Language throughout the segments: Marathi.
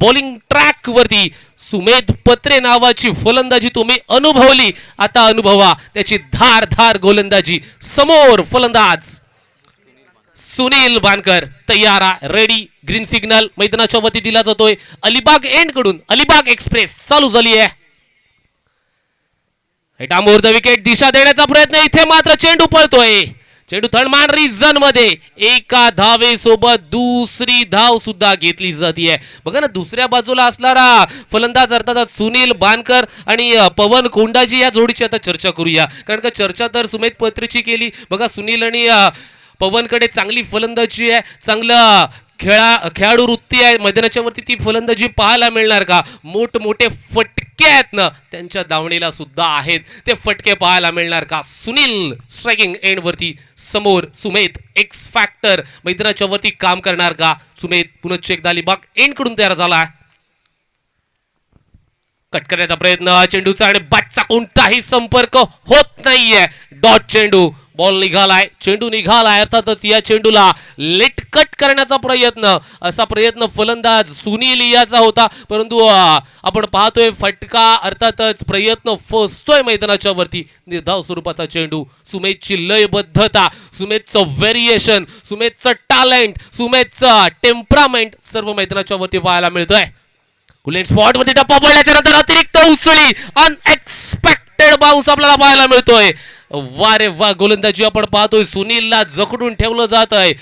बॉलिंग ट्रॅक वरती सुमेध पत्रे नावाची फलंदाजी तुम्ही अनुभवली. आता अनुभवा त्याची धार धार गोलंदाजी. समोर फलंदाज सुनील बानकर तयार रेडी ग्रीन सिग्नल मैदानाच्या वती दिला जातोय. अलिबाग एंडकडून अलिबाग एक्सप्रेस चालू झाली आहे. डांबोर द विकेट दिशा देण्याचा प्रयत्न इथे मात्र चेंडू पळतोय. चेडू थर्डमान रिझनमध्ये एका धावे सोबत दुसरी धाव सुद्धा घेतली जाते बघा ना दुसऱ्या बाजूला असणारा फलंदाज अर्थात सुनील बानकर आणि पवन कोंडाजी या जोडीची आता चर्चा करूया. कारण का चर्चा तर सुमेध पत्रीची केली. बघा सुनील आणि पवनकडे चांगली फलंदाजी आहे. चांगलं खेळा खेळाडू वृत्ती आहे. मैदानाच्या वरती ती फलंदाजी पाहायला मिळणार का? मोठमोठे फटके आहेत ना. त्यांच्या दावणीला सुद्धा आहेत. ते फटके पाहायला मिळणार का? सुनील स्ट्रायकिंग एंडवरती समोर सुमेध एक्स फॅक्टर मैदानाच्या वरती काम करणार का? सुमेध पुनश्च एकदा अलिबाग एंडकडून तयार झाला कट करण्याचा प्रयत्न चेंडूचा आणि बॅटचा कोणताही संपर्क होत नाहीये. डॉट चेंडू बॉल निघालाय चेंडू निघालाय अर्थातच या चेंडूला लेटकट करण्याचा प्रयत्न असा प्रयत्न फलंदाज सुनील याचा होता. परंतु आपण पाहतोय फटका अर्थातच प्रयत्न फसतोय मैदानाच्या वरती. निर्धाव स्वरूपाचा चेंडू सुमेधची लयबद्धता सुमेधचं व्हेरिएशन सुमेधचं टॅलेंट सुमेधचं टेम्परामेंट सर्व मैदानाच्या वरती पाहायला मिळतोय. कुलेन स्पॉटमध्ये टप्पा पडल्याच्या नंतर अतिरिक्त उसळी अनएक्सपेक्टेड बाउन्स आपल्याला पाहायला मिळतोय. वा रे वा गोलंदाजी आपण पाहतोय. सुनीलला जखडून ठेवलं जात आहे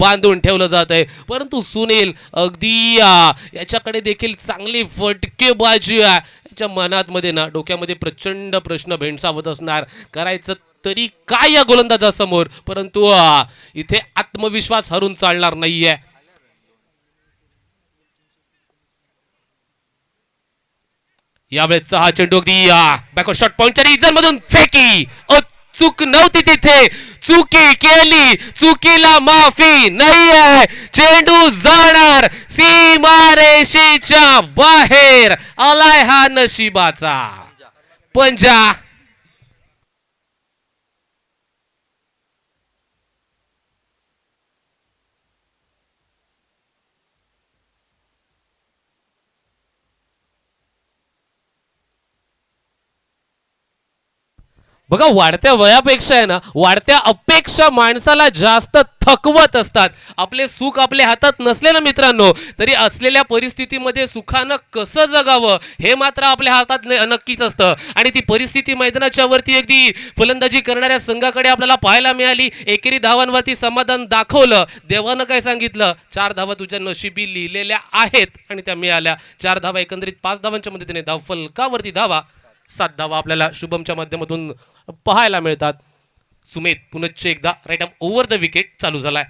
बांधून ठेवलं जात आहे परंतु सुनील अगदी याच्याकडे देखील चांगली फटकेबाजी आहे. याच्या मनात मध्ये ना डोक्यामध्ये प्रचंड प्रश्न भेंडसावत असणार. करायचं तरी काय या गोलंदाजासमोर? परंतु इथे आत्मविश्वास हरून चालणार नाहीये. यावेळेस हा चेंडू अगदी बॅकवर्ड शॉट पॉईंटच्या रिझन मधून फेकी चूक नव्हती तिथे. चुकी केली चुकीला माफी नाही आहे. चेंडू जाणार सीमारेषेच्या बाहेर. आलाय हा नशिबाचा. पंजा बघा वाढत्या वयापेक्षा आहे ना वाढत्या अपेक्षा माणसाला जास्त थकवत असतात. आपले सुख आपल्या हातात नसले ना मित्रांनो तरी असलेल्या परिस्थितीमध्ये सुखानं कसं जगावं हे मात्र आपल्या हातात नक्कीच असतं. आणि ती परिस्थिती मैदानाच्या वरती अगदी फलंदाजी करणाऱ्या संघाकडे आपल्याला पाहायला मिळाली. एकेरी धावांवरती समाधान दाखवलं. देवानं काय सांगितलं? चार धावा तुझ्या नशिबी लिहिलेल्या आहेत आणि त्या मिळाल्या. चार धावा एकंदरीत पाच धावांच्या मदतीने धाव फलकावरती धावा. सात धावा आपल्याला शुभमच्या माध्यमातून पाहायला मिळतात. सुमेध पुनश्च एकदा right arm over the wicket चालू झालाय.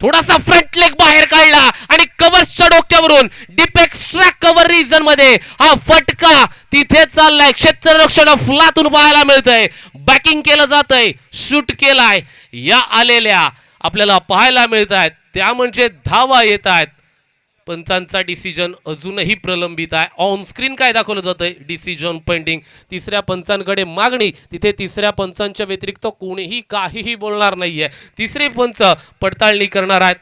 थोडासा फ्रंट लेग बाहेर काढला आणि कव्हर्सच्या डोक्यावरून डीप एक्स्ट्रा कव्हर रिजनमध्ये हा फटका तिथे चाललाय. क्षेत्ररक्षण फुलातून पाहायला मिळतंय. बॅकिंग केलं जातय. शूट केलाय. या आलेल्या आपल्याला पाहायला मिळत आहेत त्या म्हणजे धावा येत आहेत पंचांचा डिसिजन अजूनही प्रलंबित आहे. ऑनस्क्रीन काय दाखवलं जातंय? डिसिजन पेंडिंग तिसऱ्या पंचांकडे मागणी. तिथे तिसऱ्या पंचांच्या व्यतिरिक्त कोणीही काहीही बोलणार नाहीये. तिसरे पंच पडताळणी करणार आहेत.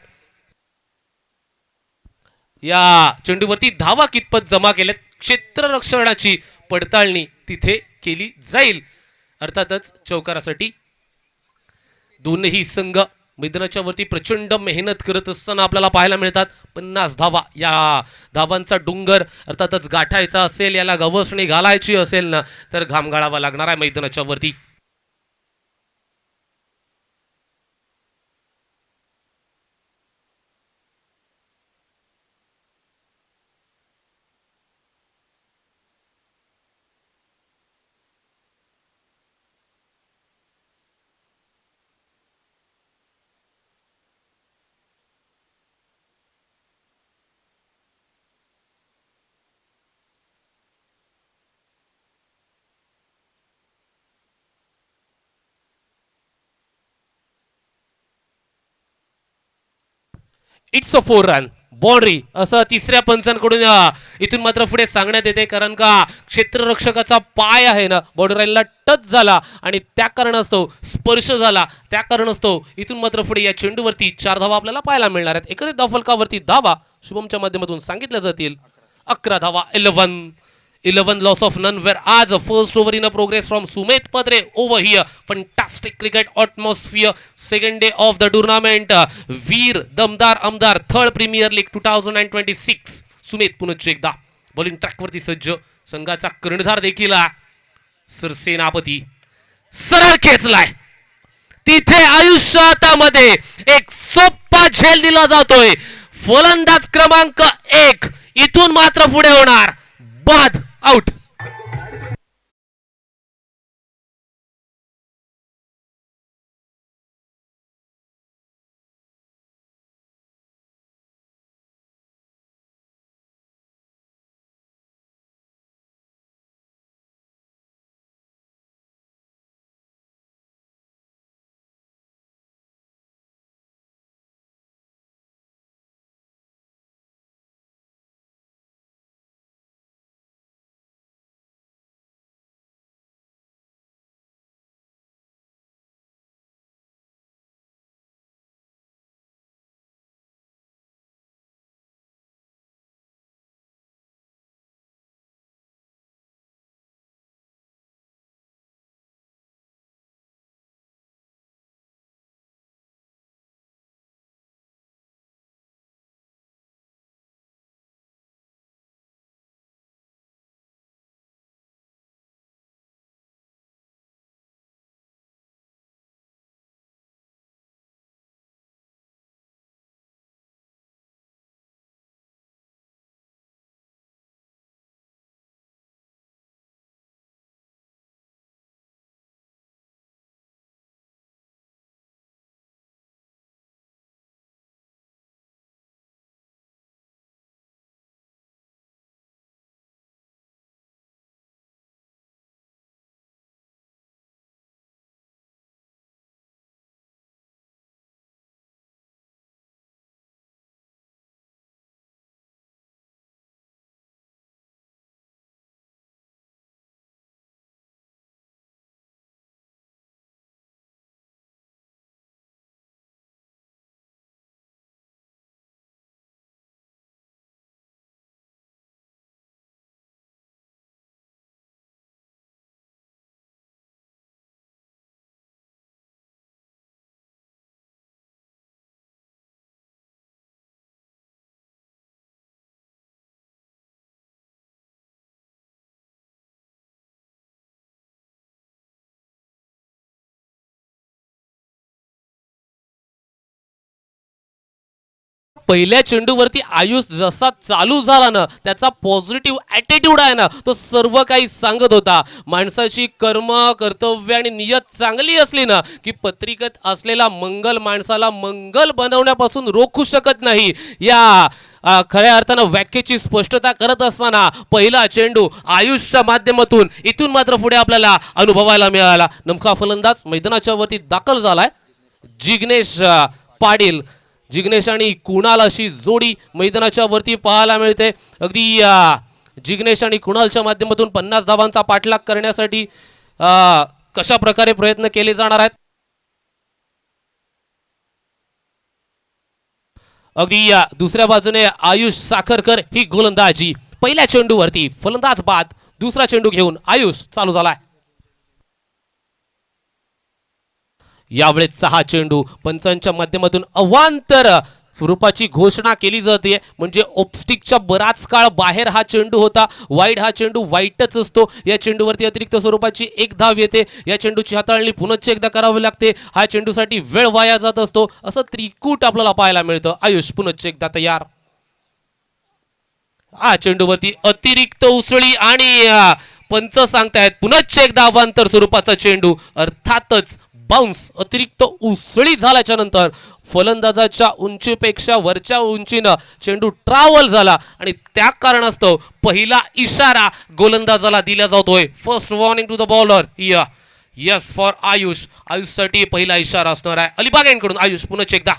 या चेंडूवरती धावा कितपत जमा केल्यात क्षेत्ररक्षणाची पडताळणी तिथे केली जाईल. अर्थातच चौकारासाठी दोनही संघ मैदानाच्या वरती प्रचंड मेहनत करत असताना आपल्याला पाहायला मिळतात. पन्नास धावा. या धावांचा डोंगर अर्थातच गाठायचा असेल याला गवसणी घालायची असेल ना तर घाम गाळावा लागणार आहे मैदानाच्या वरती. It's a four run boundary असं तिसऱ्या पंचांकडून इथून मात्र पुढे सांगण्यात येते. कारण का क्षेत्ररक्षकाचा पाय आहे ना बॉर्डर लाईनला टच झाला आणि त्या कारणास्तव स्पर्श झाला. त्या कारणास्तव इथून मात्र पुढे या चेंडूवरती चार धावा आपल्याला पाहायला मिळणार आहेत. एकत्रित धावफलकावरती धावा शुभमच्या माध्यमातून सांगितल्या जातील. अकरा धावा eleven eleven loss of none whereas first over in a progress from Sumeet Patre over here fantastic cricket atmosphere second day of the tournament Veer Damdar Aamdar third premier league two thousand and twenty six Sumeet पुनश्च एकदा. बॉलिंग ट्रॅकवरती सज्ज. संघाचा कर्णधार देखील आहे. सरसेनापती. सरळ खेचलाय. तिथे आयुष्यातामध्ये एक सोप्पा झेल दिला जातोय. फलंदाज क्रमांक एक. इथून मात्र पुढे होणार. पहिल्या चेंडूवरती आयुष जसा चालू झाला ना त्याचा पॉझिटिव्ह ॲटिट्यूड आहे ना तो सर्व काही सांगत होता. माणसाची कर्म कर्तव्य आणि नियत चांगली असली ना की पत्रिकेत असलेला मंगल माणसाला मंगल बनवण्यापासून रोखू शकत नाही. या खऱ्या अर्थानं व्याख्येची स्पष्टता करत असताना पहिला चेंडू आयुषच्या माध्यमातून इथून मात्र पुढे आपल्याला अनुभवायला मिळाला. नमका फलंदाज मैदानाच्या वरती दाखल झालाय. जिग्नेश पाटील जिग्नेश आणि कुणाल अशी जोडी मैदानाच्या वरती पाहायला मिळते. अगदी जिग्नेश आणि कुणालच्या माध्यमातून पन्नास धावांचा पाठलाग करण्यासाठी कशा प्रकारे प्रयत्न केले जाणार आहेत? अगदी या दुसऱ्या बाजूने आयुष साखरकर ही गोलंदाजी. पहिल्या चेंडूवरती फलंदाज बाद दुसरा चेंडू घेऊन आयुष चालू झालाय. यावेळेस सहा चेंडू पंचांच्या माध्यमातून अवांतर स्वरूपाची घोषणा केली जाते. म्हणजे ओपस्टिकच्या बराच काळ बाहेर हा चेंडू होता वाईट हा चेंडू वाईटच असतो. या चेंडूवरती अतिरिक्त स्वरूपाची एक धाव येते. या चेंडूची हाताळणी पुनश्च एकदा करावी लागते. हा चेंडूसाठी वेळ वाया जात असतो. असं त्रिकूट आपल्याला पाहायला मिळतं. आयुष पुनश्च एकदा तयार. हा चेंडूवरती अतिरिक्त उसळी आणि पंच सांगतायत. पुनश्च एकदा अवांतर स्वरूपाचा चेंडू. अर्थातच बाउन्स अतिरिक्त उसळी झाल्याच्यानंतर फलंदाजाच्या उंचीपेक्षा वरच्या उंचीनं चेंडू ट्रॅव्हल झाला आणि त्या कारणास्तव पहिला इशारा गोलंदाजाला दिला जातोय. First warning to the bowler या यस फॉर आयुष. आयुषसाठी पहिला इशारा असणार आहे. अलिबाग यांकडून आयुष पुन्हा एकदा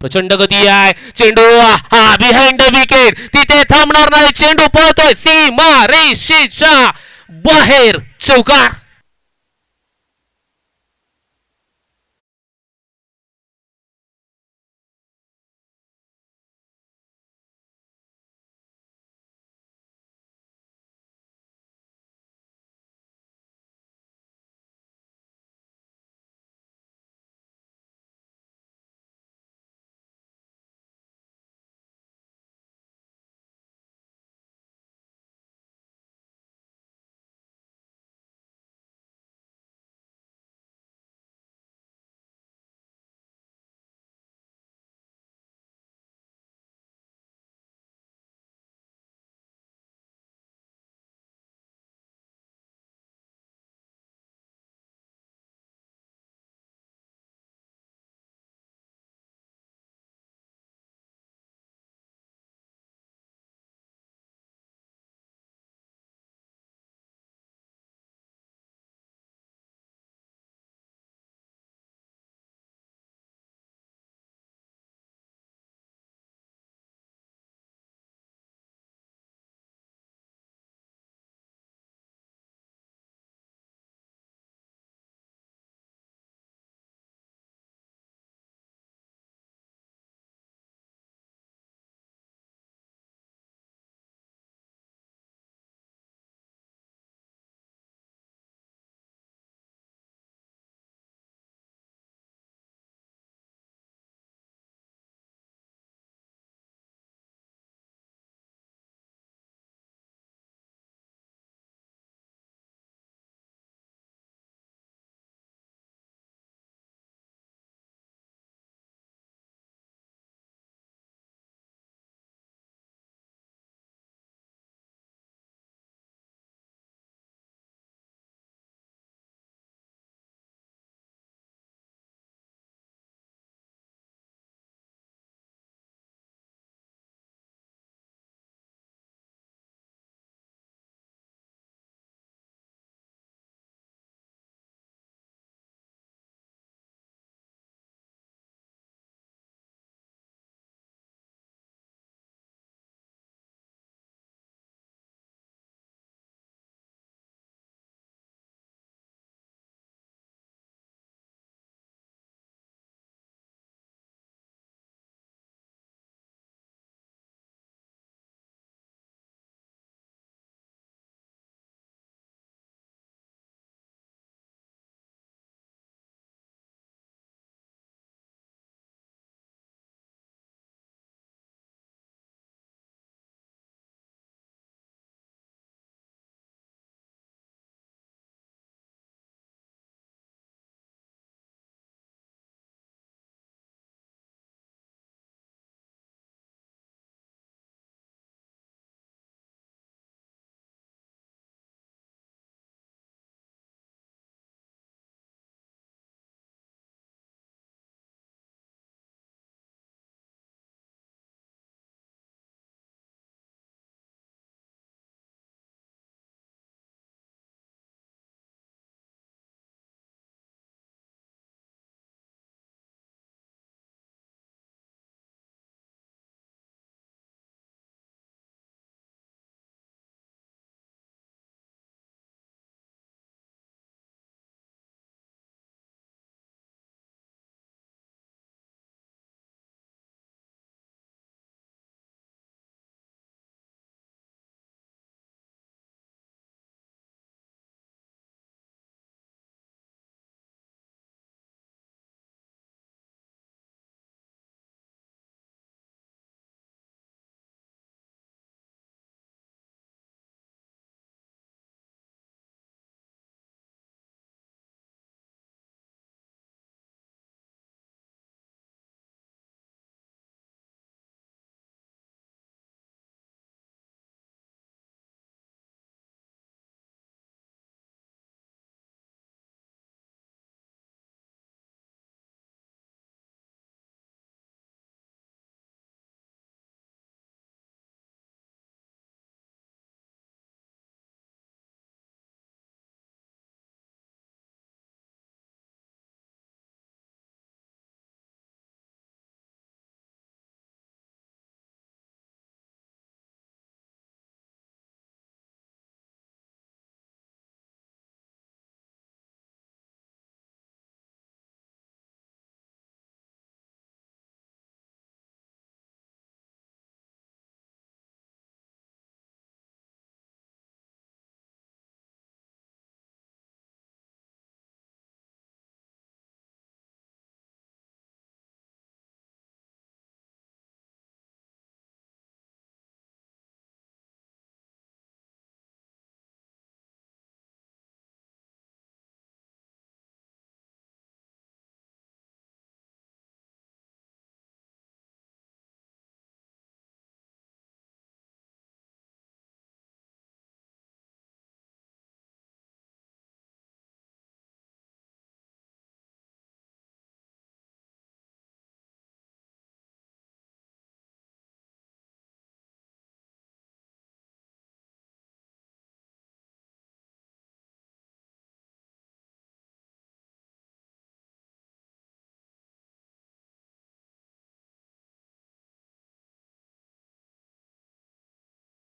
प्रचंड गती आहे. चेंडू हा बिहाइंड द विकेट तिथे थांबणार नाही. चेंडू पळतोय. सीमा रेषेच्या बाहेर. चौकार.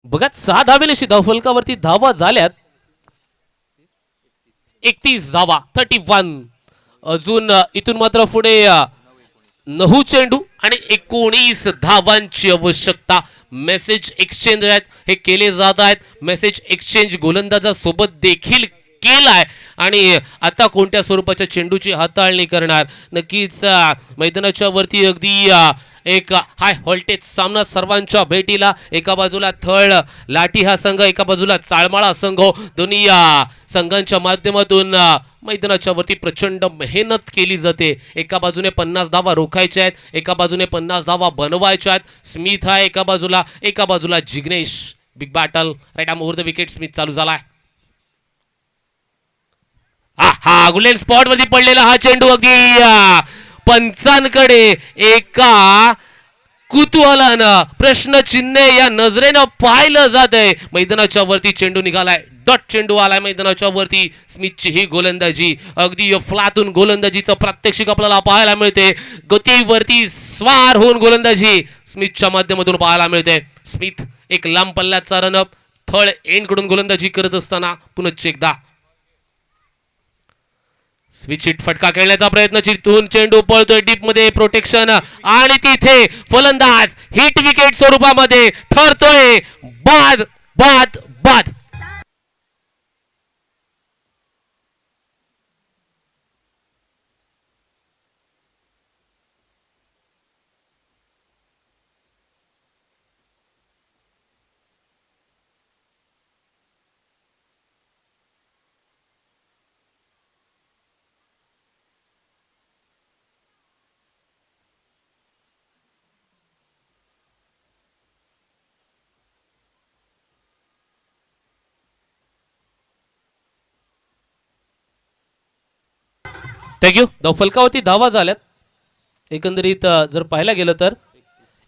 बघा सहा धावेनिशी धावफलकावरती धावा झाल्यात. एकतीस धावा थर्टी वन अजून इथून मात्र पुढे नहू नऊ चेंडू आणि एकोणीस धावांची आवश्यकता. मेसेज एक्सचेंज आहेत हे केले जात आहेत. मेसेज एक्सचेंज गोलंदाजासोबत देखील केलाय. आणि आता कोणत्या स्वरूपाच्या चेंडूची हाताळणी करणार? नक्कीच मैदानाच्या वरती अगदी एक हाय व्होल्टेज सामना सर्वांच्या भेटीला. एका बाजूला थळ लाठी हा संघ एका बाजूला चाळमाळा संघ. दोन्ही संघांच्या माध्यमातून मैदानाच्या वरती प्रचंड मेहनत केली जाते. एका बाजूने पन्नास धावा रोखायच्या आहेत एका बाजूने पन्नास धावा बनवायच्या आहेत. स्मिथ आहे एका बाजूला एका बाजूला Jignesh. Big battle right arm over the wicket Smith चालू झालाय. हा हा गुलेन स्पॉटमध्ये पडलेला हा चेंडू अगदी पंचांकडे एका कुतूहलानं प्रश्नचिन्ह या नजरेनं पाहिलं जात आहे मैदानाच्या वरती चेंडू निघालाय. डॉट चेंडू आलाय मैदानाच्या वरती. स्मिथची ही गोलंदाजी. अगदी फ्लातून गोलंदाजीचं प्रात्यक्षिक आपल्याला पाहायला मिळते गतीवरती स्वार होऊन गोलंदाजी. स्मिथच्या माध्यमातून पाहायला मिळते स्मिथ एक लांब पल्ल्याचा रनअप थर्ड एंडकडून गोलंदाजी करत असताना पुनश्च एकदा स्विचिट फटका खेळण्याचा प्रयत्न चितून चेंडू पळतोय डीपमध्ये. प्रोटेक्शन आणि तिथे फलंदाज हिट विकेट स्वरूपामध्ये ठरतोय. बाद बाद बाद. थँक्यू फलकावरती धावा झाल्यात. एकंदरीत जर पाहायला गेलं तर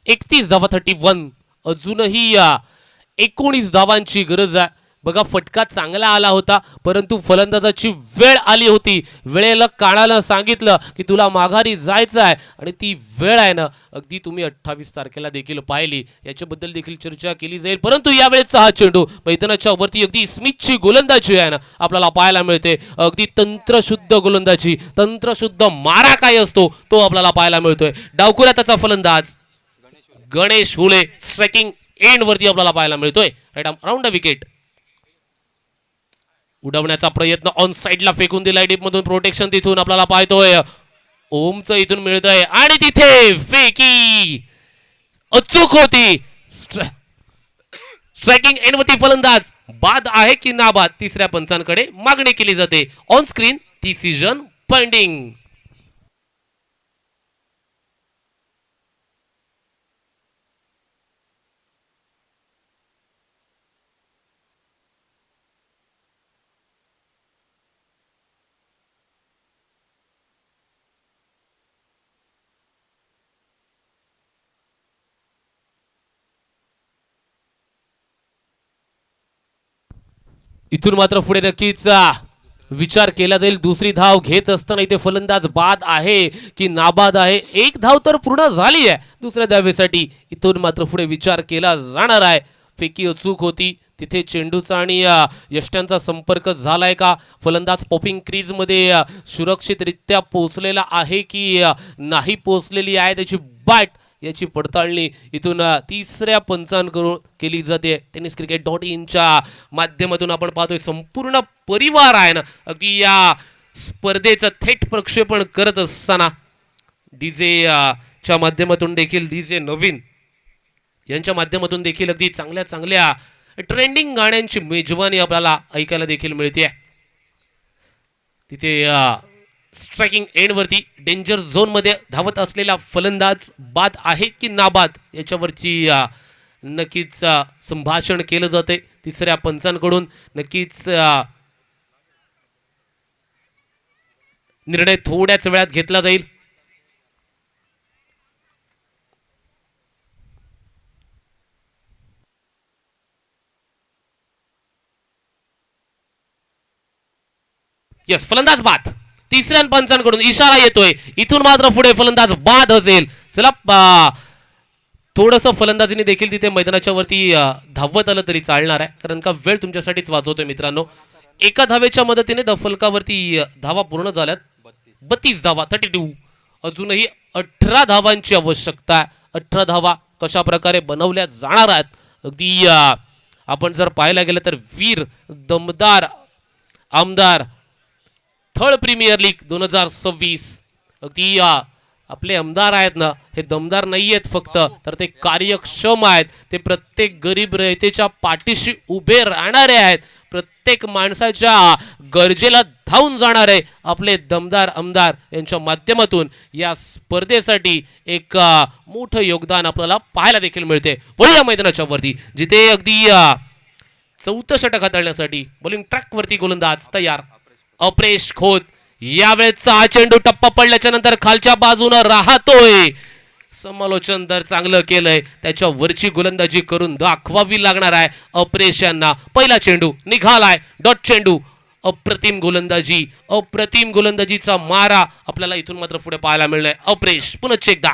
एकतीस धावा थर्टी वन अजूनही एकोणीस धावांची गरज आहे. बघा फटका चांगला आला होता परंतु फलंदाजाची वेळ आली होती. वेळेला कानाला सांगितलं की तुला माघारी जायचं आहे आणि ती वेळ आहे ना अगदी तुम्ही अठ्ठावीस तारखेला देखील पाहिली. याच्याबद्दल देखील चर्चा केली जाईल. परंतु यावेळेचा हा चेंडू मैदानाच्या वरती अगदी स्मिथची गोलंदाजी आहे ना आपल्याला पाहायला मिळते. अगदी तंत्रशुद्ध गोलंदाजी तंत्रशुद्ध मारा काय असतो तो आपल्याला पाहायला मिळतोय. डावकुऱ्या त्याचा फलंदाज गणेश हुले स्ट्रेकिंग एंड वरती आपल्याला पाहायला मिळतोय. Right round wicket. उडवण्याचा प्रयत्न ऑन साइडला फेकून दिलाय डीप मधून. प्रोटेक्शन तिथून आपल्याला पाहतोय. ओमचं इथून मिळतंय. आणि तिथे फेकी. अचूक होती. स्ट्रायकिंग एंडवरती फलंदाज. बाद आहे की नाबाद? तिसऱ्या पंचांकडे मागणी केली जाते. ऑन स्क्रीन डिसिजन पेंडिंग इथून मात्र पुढे नक्कीच विचार केला जाईल. दुसरी धाव घेत असताना इथे फलंदाज बाद आहे की नाबाद आहे? एक धाव तर पूर्ण झाली आहे. दुसऱ्या धावेसाठी इथून मात्र पुढे विचार केला जाणार आहे. फेकी अचूक होती. तिथे चेंडूचा आणि यष्ट्यांचा संपर्क झालाय का? फलंदाज पॉपिंग क्रीजमध्ये सुरक्षितरित्या पोहोचलेला आहे की नाही पोहोचलेली आहे? त्याची बॅट याची पडताळणी इथून तिसऱ्या पंचांकडून केली जाते. टेनिस क्रिकेट डॉट इनच्या माध्यमातून आपण पाहतोय संपूर्ण परिवार आहे ना अगदी या स्पर्धेचं थेट प्रक्षेपण करत असताना डीजे च्या माध्यमातून देखील डीजे नवीन यांच्या माध्यमातून देखील अगदी चांगल्या चांगल्या ट्रेंडिंग गाण्यांची मेजवानी आपल्याला ऐकायला देखील मिळते तिथे स्ट्रायकिंग एंडवरती डेंजर झोनमध्ये धावत असलेला फलंदाज बाद आहे की नाबाद याच्यावरची नक्कीच संभाषण केलं जाते तिसऱ्या पंचांकडून. नक्कीच निर्णय थोड्याच वेळात घेतला जाईल. यस फलंदाज बाद. तिसऱ्या पंचांकडून इशारा येतोय. इथून मात्र पुढे फलंदाज बाद असेल. चला थोडंसं फलंदाजीने देखील तिथे मैदानाच्या वरती धावत आलं तरी चालणार आहे. कारण का वेळ तुमच्यासाठीच वाचवतोय मित्रांनो. एका धावेच्या मदतीने द फलकावरती धावा पूर्ण झाल्यात. बत्तीस धावा थर्टी टू अजूनही अठरा धावांची आवश्यकता आहे. अठरा धावा कशा प्रकारे बनवल्या जाणार आहेत. अगदी आपण जर पाहायला गेलं तर वीर दमदार आमदार थर्ड प्रीमियर लीग दोन हजार सव्वीस. अगदी आपले आमदार आहेत ना हे दमदार नाही आहेत फक्त तर ते कार्यक्षम आहेत. ते प्रत्येक गरीब रयतेच्या पाठीशी उभे राहणारे आहेत. प्रत्येक माणसाच्या गरजेला धावून जाणारे आपले दमदार आमदार यांच्या माध्यमातून या स्पर्धेसाठी एक मोठं योगदान आपल्याला पाहायला देखील मिळते. वळूया मैदानाच्या वरती. जिथे अगदी चौथं षटक हाताळण्यासाठी बॉलिंग ट्रॅकवरती गोलंदाज तयार. अप्रेश खोत यावेळेचा हा चेंडू टप्पा पडल्याच्या नंतर खालच्या बाजूनं राहतोय. समालोचन तर चांगलं केलंय. त्याच्या वरची गोलंदाजी करून दाखवावी लागणार आहे अप्रेश यांना. पहिला चेंडू निघालाय. डॉट चेंडू. अप्रतिम गोलंदाजी. अप्रतिम गोलंदाजीचा मारा आपल्याला इथून मात्र पुढे पाहायला मिळणार अप्रेश पुनश्च एकदा.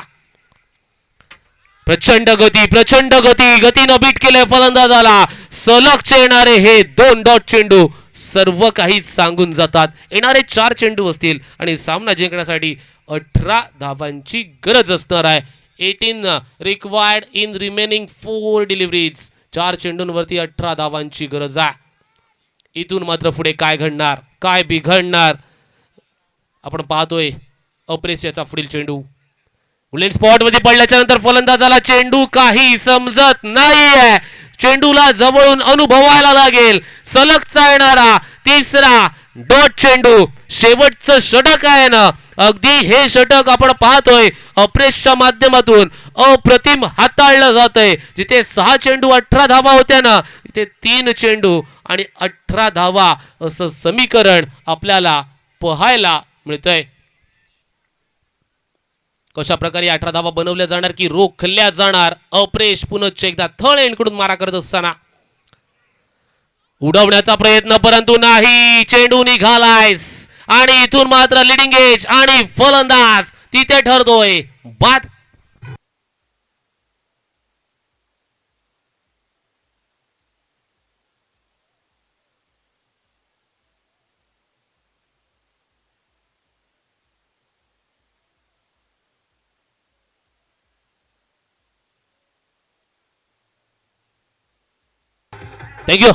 प्रचंड गती प्रचंड गती. गतीनं बीट केलंय फलंदाजाला. सलग येणारे हे दोन डॉट चेंडू. सर्व काही सांगून जातात. येणारे चार चेंडू असतील आणि सामना जिंकण्यासाठी अठरा धावांची गरज असणार आहे. Eighteen required in remaining four deliveries चार चेंडूंवरती अठरा धावांची गरज आहे. इथून मात्र पुढे काय घडणार? काय बिघडणार? आपण पाहतोय अप्रेस याचा पुढील चेंडू. बुलेट स्पॉटमध्ये पडल्याच्या नंतर फलंदाजाला चेंडू काही समजत नाहीये. चेंडूला जवळून अनुभवायला लागेल. सलग चालणारा तिसरा डॉट चेंडू. शेवटचं षटक आहे ना. अगदी हे षटक आपण पाहतोय अप्रेसच्या माध्यमातून. अप्रतिम हाताळलं जातंय. जिथे सहा चेंडू अठरा धावा होत्या ना तिथे तीन चेंडू आणि अठरा धावा असं समीकरण आपल्याला पाहायला मिळतंय. कशा प्रकारे अठरा धावा बनवल्या जाणार की रोखल्या जाणार? अप्रेश पुनश्च एकदा थळ एंडकडून मारा करत असताना. उडवण्याचा प्रयत्न परंतु नाही. चेंडू निघालाय. आणि इथून मात्र लिडिंग एज आणि फलंदाज तिथे ठरतोय. बाद थँक्यू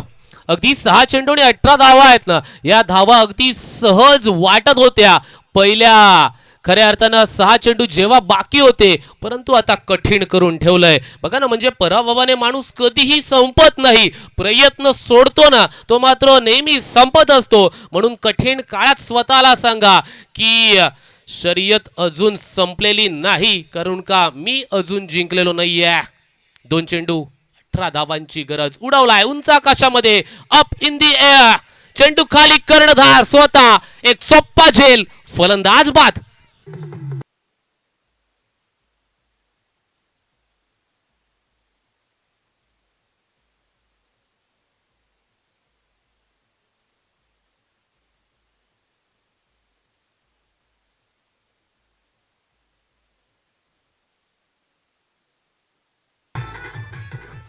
अगदी सहा चेंडू आणि अठरा धावा आहेत ना. या धावा अगदी सहज वाटत होत्या. पहिल्या खऱ्या अर्थानं सहा चेंडू जेव्हा बाकी होते परंतु आता कठीण करून ठेवलंय. बघा ना म्हणजे पराभवाने माणूस कधीही संपत नाही. प्रयत्न सोडतो ना तो मात्र नेहमी संपत असतो. म्हणून कठीण काळात स्वतःला सांगा की शर्यत अजून संपलेली नाही कारण का मी अजून जिंकलेलो नाहीये. दोन चेंडू अठरा धावांची गरज उडवलाय. उंच आकाशामध्ये अप इन दी एअर चेंडू खाली कर्णधार स्वतः एक सोप्पा झेल. फलंदाज बाद.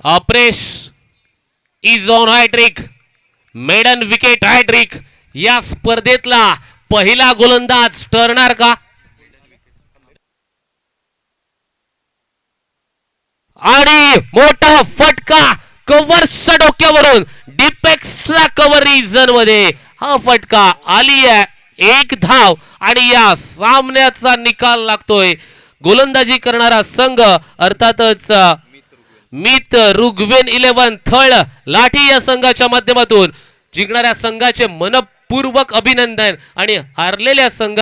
Apresh is on hat trick maiden wicket hat trick या स्पर्धेतला पहिला गोलंदाज ठरणार का? आणि मोठा फटका कव्हर्सच्या डोक्यावरून डीप एक्स्ट्रा कव्हर रिजनमध्ये हा फटका आली आहे एक धाव आणि या सामन्याचा निकाल लागतोय. गोलंदाजी करणारा संघ अर्थातच मित रुग्वेन इलेव्हन थळ लाठी या संघाच्या माध्यमातून जिंकणाऱ्या संघाचे मनपूर्वक अभिनंदन आणि हारलेल्या संघ